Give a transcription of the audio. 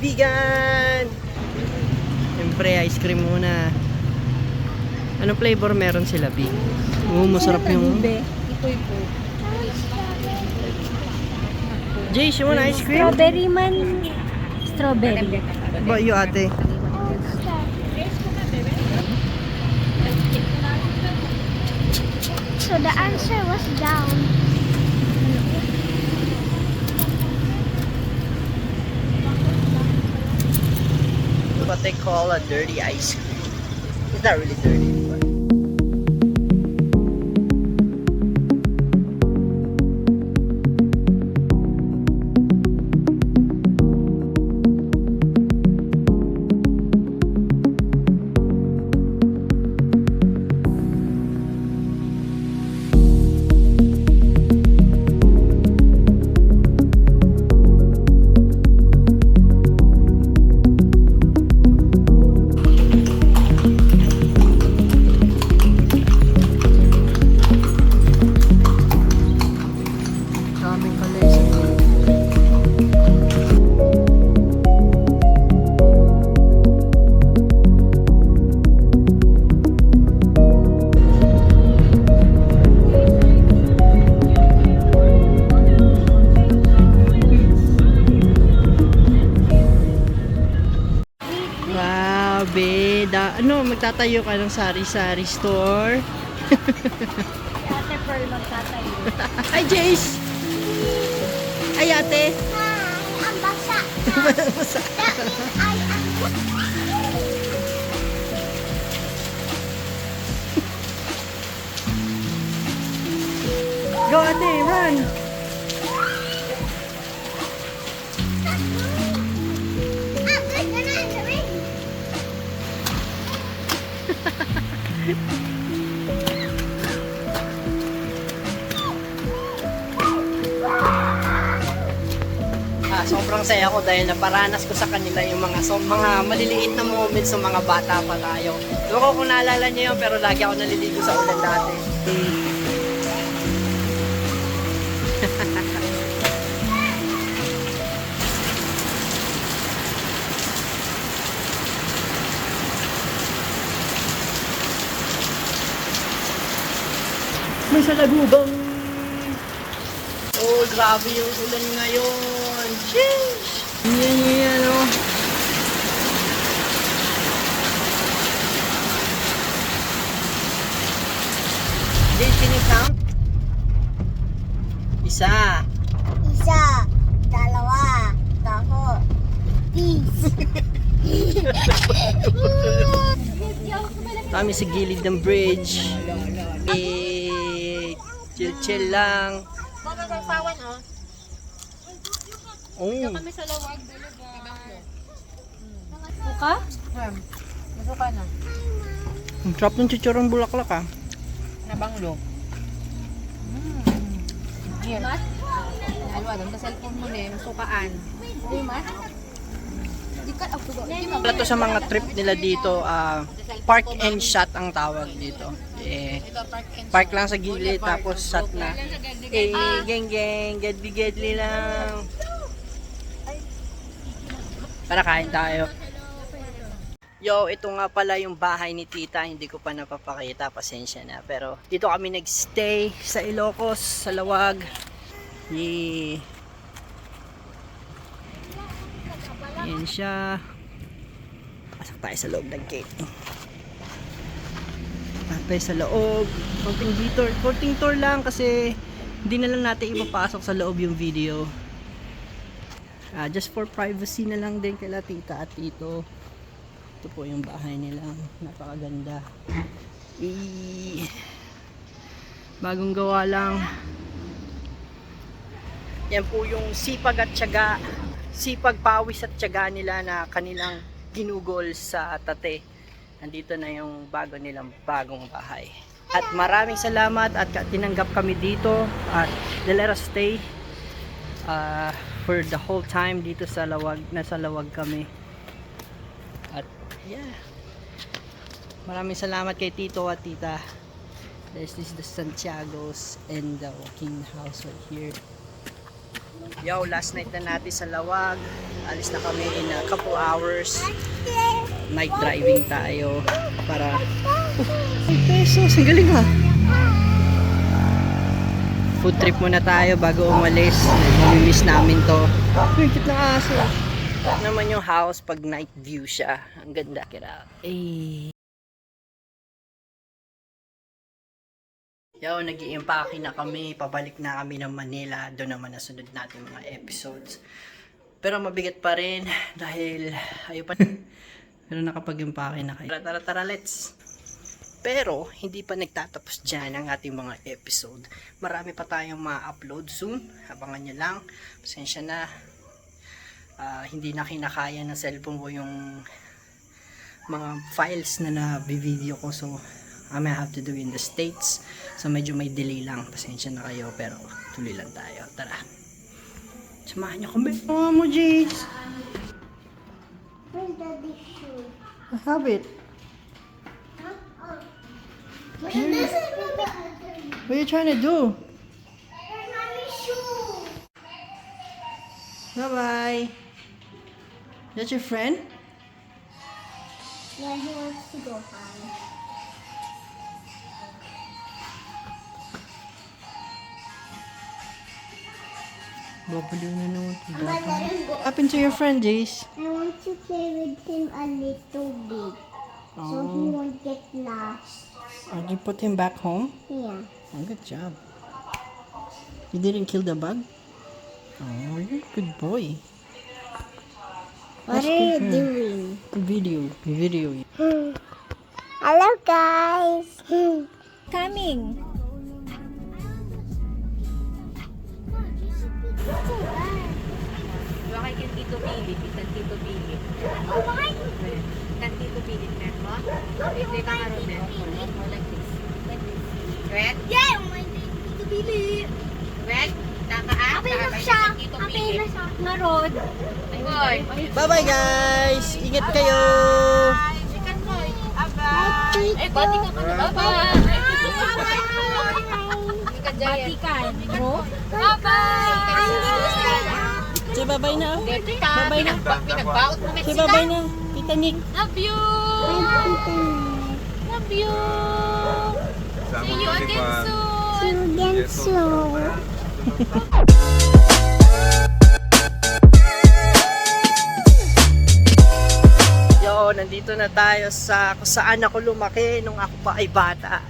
kaibigan! Siyempre, ice cream muna. Anong flavor meron sila, Big? Oo, masarap yung... Ito'y po. Jace, you want ice cream? Strawberry man. Strawberry. Ba, you ate? So the answer was down. What they call a dirty ice cream. It's not really dirty. Ano, magtatayo ka ng sari-sari store? Ate Pearl magtatayo. Ay, Jace! Ay, ate! Hi, ang basa. Basa. Ay, ang Go, ate, run! Sobrang saya ko dahil naparanas ko sa kanila yung mga so, mga maliliit na moments sa mga bata pa tayo. Ewan ko kung naalala niyo yun, pero lagi ako naliligo sa ulan dati. May salagubang! Oh, grabe yung ulan ngayon. Sheesh! Yan yan, oh. Did you count? Isa. Isa, dalawa, tatlo, peace. Kami sa gilid ng bridge. Eh, chill-chill lang. Baka sa pawan, oh. Oh, Kami sa lawag, boulevard. Buka? Hmm. Masuka na. ang trap ng chichurong bulaklak ah. Nabanglo. Hmm. Here. Mat? Alwa, ang cellphone mo na, masukaan. Uy, mat? Di Wala to sa mga trip nila dito, ah, park and shot ang tawag dito. Eh, park lang sa gilid tapos shot na. Eh, geng geng, gedli gedli lang. Para kain tayo. Yo, ito nga pala yung bahay ni tita. Hindi ko pa napapakita. Pasensya na. Pero dito kami nagstay sa Ilocos, sa Lawag. Yee. Yan siya. Pasok tayo sa loob ng gate. Pasok sa loob. Konting detour. Konting tour lang kasi hindi na lang natin ipapasok sa loob yung video. Ah, just for privacy na lang din kila tita at tito. Ito po yung bahay nila. Napakaganda. Eh, bagong gawa lang. Yan po yung sipag at tiyaga, sipag pawis at tiyaga nila na kanilang ginugol sa tate. Nandito na yung bago nilang bagong bahay. At maraming salamat at tinanggap kami dito at they let us stay uh, for the whole time dito sa Lawag, nasa Lawag kami. At yeah. Maraming salamat kay Tito at Tita. There's this the Santiago's and the walking house right here. Yo, last night na natin sa Lawag. Alis na kami in a couple hours. Night driving tayo para... Oh, ay, pesos. Ang galing ha. Food trip muna tayo bago umalis. Mamimiss namin to. Cute na aso. Naman yung house pag night view siya. Ang ganda. Check it out. Yo, nag iimpake na kami. Pabalik na kami ng Manila. Doon naman nasunod natin mga episodes. Pero mabigat pa rin dahil ayaw pa. Pero nakapag-impake na kayo. Tara, tara, tara, let's. Pero, hindi pa nagtatapos dyan ang ating mga episode. Marami pa tayong ma-upload soon. Abangan nyo lang. Pasensya na. Ah, hindi na kinakaya ng cellphone ko yung mga files na na-video ko. So, I may have to do in the States. So, medyo may delay lang. Pasensya na kayo. Pero, tuloy lang tayo. Tara. Samahan niyo kami. Oh, mo, Jace. Where's daddy shoe? I have it. What are you trying to do? Shoe? Bye-bye. That's your friend? Yeah, he wants to go home. Babaliw na naman ito. I'm gonna let him go. What happened to your friend, Jace? I want to play with him a little bit. So he Oh. won't get lost. Oh, you put him back home? Yeah. Oh, good job. You didn't kill the bug? Oh, you're a good boy. What That's are you doing? Video. Video. Hello, guys. Coming. Yung Tito Billy? Kita Tito Billy. Oh, why? Kan Tito Billy, mo? Hindi ka eh. Oh, like this. Like this. Red? Yeah, my Tito Billy. Red? Taka ah? Happy na siya. Billy. na siya. Narod. Boy. Bye-bye, guys! Ingat kayo! Chicken boy. Bye. Eh, bati ka ka na. Bye-bye. Batikan. Bro? Say bye-bye na. oh. Dirty ka. Bye-bye na. Pinagba- Pinagbaot mo Say Mexican. bye-bye na. Tita Nick. Love you. Love you. See you again soon. See you again soon. Yo, nandito na tayo sa kung saan ako lumaki nung ako pa ay bata.